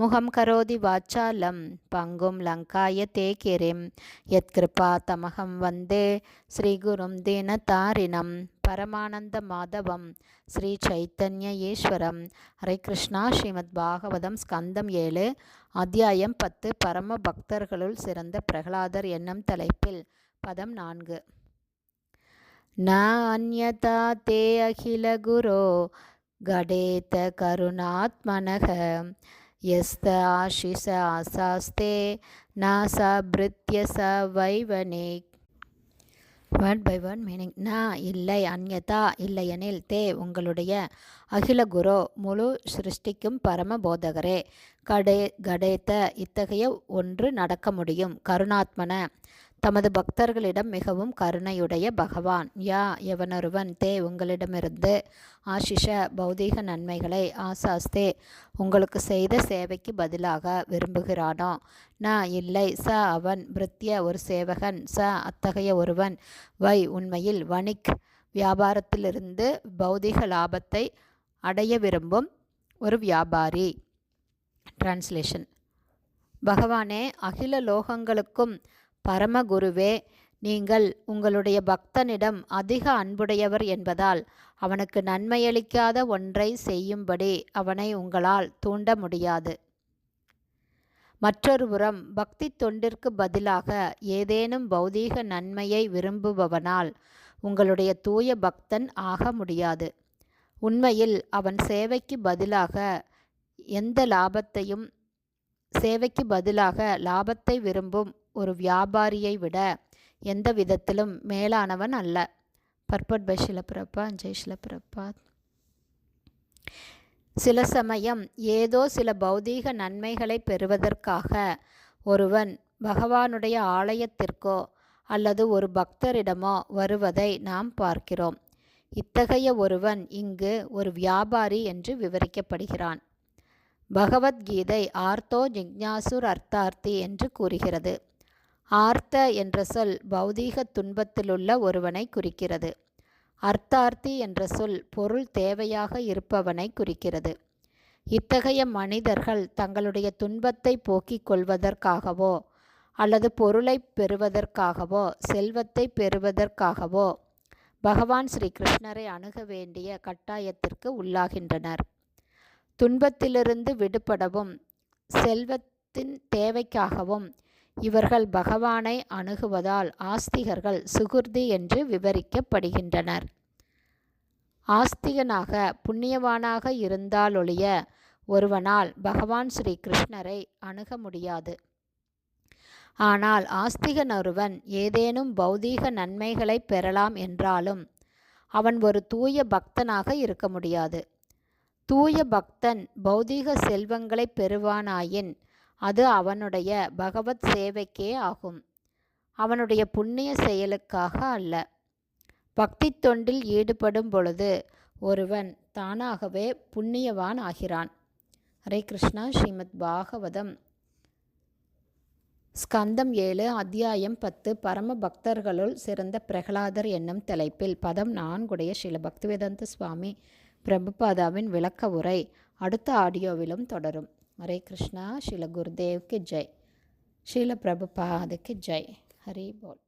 முகம் கரோதி வாச்சாலம் பங்கும் லங்காய தே கிரிம் யத்கிருபா தமகம் வந்தே ஸ்ரீகுரும் தீனதாரிணம் பரமானந்த மாதவம் ஸ்ரீ சைத்தன்ய ஈஸ்வரம். ஹரே கிருஷ்ணா ஸ்ரீமத் பாகவதம் ஸ்கந்தம் ஏழு அத்தியாயம் பத்து. பரம பக்தர்களுள் சிறந்த பிரகலாதர் என்னும் தலைப்பில் பதம் நான்கு. ந அந்யதா தே அகில குரோ கடேத கருணாத்மனக. यस्त आशिष आसास्ते नासाभृत्य स वैवनेक् வேர்ட் பை வேர்ட் மீனிங் நான் இல்லை அந்யதா இல்லையெனில் தே உங்களுடைய அகில குரு முழு சிருஷ்டிக்கும் பரம போதகரே. கடே கடேத்த இத்தகைய ஒன்று நடக்க முடியும். கருணாத்மன தமது பக்தர்களிடம் மிகவும் கருணையுடைய பகவான். யா எவனொருவன்? தே உங்களிடமிருந்து ஆஷிஷ பௌதீக நன்மைகளை ஆசாஸ்தே உங்களுக்கு செய்த சேவைக்கு பதிலாக விரும்புகிறானோ? ந இல்லை. ச அவன் பிரித்திய ஒரு சேவகன். ச அத்தகைய ஒருவன். வை உண்மையில் வணிக் வியாபாரத்திலிருந்து பௌதிக லாபத்தை அடைய விரும்பும் ஒரு வியாபாரி. டிரான்ஸ்லேஷன் பகவானே அகில லோகங்களுக்கும் பரமகுருவே நீங்கள் உங்களுடைய பக்தனிடம் அதிக அன்புடையவர் என்பதால் அவனுக்கு நன்மையளிக்காத ஒன்றை செய்யும்படி அவனை உங்களால் தூண்ட முடியாது. மற்றொரு புறம் பக்தி தொண்டிற்கு பதிலாக ஏதேனும் பௌதீக நன்மையை விரும்புபவனால் உங்களுடைய தூய பக்தன் ஆக முடியாது. உண்மையில் அவன் சேவைக்கு பதிலாக எந்த லாபத்தையும் சேவைக்கு பதிலாக லாபத்தை விரும்பும் ஒரு வியாபாரியை விட எந்த விதத்திலும் மேலானவன் அல்ல. பர்பட் பை ஷிலப்பிரப்பா ஜெய் ஷிலப்பிரப்பா சில சமயம் ஏதோ சில பௌதீக நன்மைகளை பெறுவதற்காக ஒருவன் பகவானுடைய ஆலயத்திற்கோ அல்லது ஒரு பக்தரிடமோ வருவதை நாம் பார்க்கிறோம். இத்தகைய ஒருவன் இங்கு ஒரு வியாபாரி என்று விவரிக்கப்படுகிறான். பகவத்கீதை ஆர்த்தோ ஜிக்ஞாசுர் அர்த்தார்த்தி என்று கூறுகிறது. ஆர்த்த என்ற சொல் பௌதீக துன்பத்திலுள்ள ஒருவனை குறிக்கிறது. அர்த்தார்த்தி என்ற சொல் பொருள் தேவையாக இருப்பவனை குறிக்கிறது. இத்தகைய மனிதர்கள் தங்களுடைய துன்பத்தை போக்கிக் கொள்வதற்காகவோ அல்லது பொருளை பெறுவதற்காகவோ செல்வத்தை பெறுவதற்காகவோ பகவான் ஸ்ரீ கிருஷ்ணரை அணுக வேண்டிய கட்டாயத்திற்கு உள்ளாகின்றனர். துன்பத்திலிருந்து விடுபடவும் செல்வத்தின் தேவைக்காகவும் இவர்கள் பகவானை அணுகுவதால் ஆஸ்திகர்கள் சுகுர்தி என்று விவரிக்கப்படுகின்றனர். ஆஸ்திகனாக புண்ணியவானாக இருந்தாலொழிய ஒருவனால் பகவான் ஸ்ரீ கிருஷ்ணரை அணுக முடியாது. ஆனால் ஆஸ்திகன் ஒருவன் ஏதேனும் பௌதீக நன்மைகளை பெறலாம் என்றாலும் அவன் ஒரு தூய பக்தனாக இருக்க முடியாது. தூய பக்தன் பௌதீக செல்வங்களை பெறுவானாயின் அது அவனுடைய பகவத் சேவைக்கே ஆகும். அவனுடைய புண்ணிய செயலுக்காக அல்ல. பக்தி தொண்டில் ஈடுபடும் பொழுது ஒருவன் தானாகவே புண்ணியவான் ஆகிறான். ஹரே கிருஷ்ணா ஸ்ரீமத் பாகவதம். ஸ்கந்தம் ஏழு அத்தியாயம் பத்து. பரம பக்தர்களுள் சிறந்த பிரகலாதர் என்னும் தலைப்பில் பதம் நான்குடைய ஸ்ரீல பக்திவேதந்த சுவாமி பிரபுபாதாவின் விளக்க உரை அடுத்த ஆடியோவிலும் தொடரும். ஹரே கிருஷ்ணா ஸ்ரீல குருதேவ்க்கு ஜெய் ஸ்ரீல பிரபுபாதுக்கு ஜெய் ஹரி போல்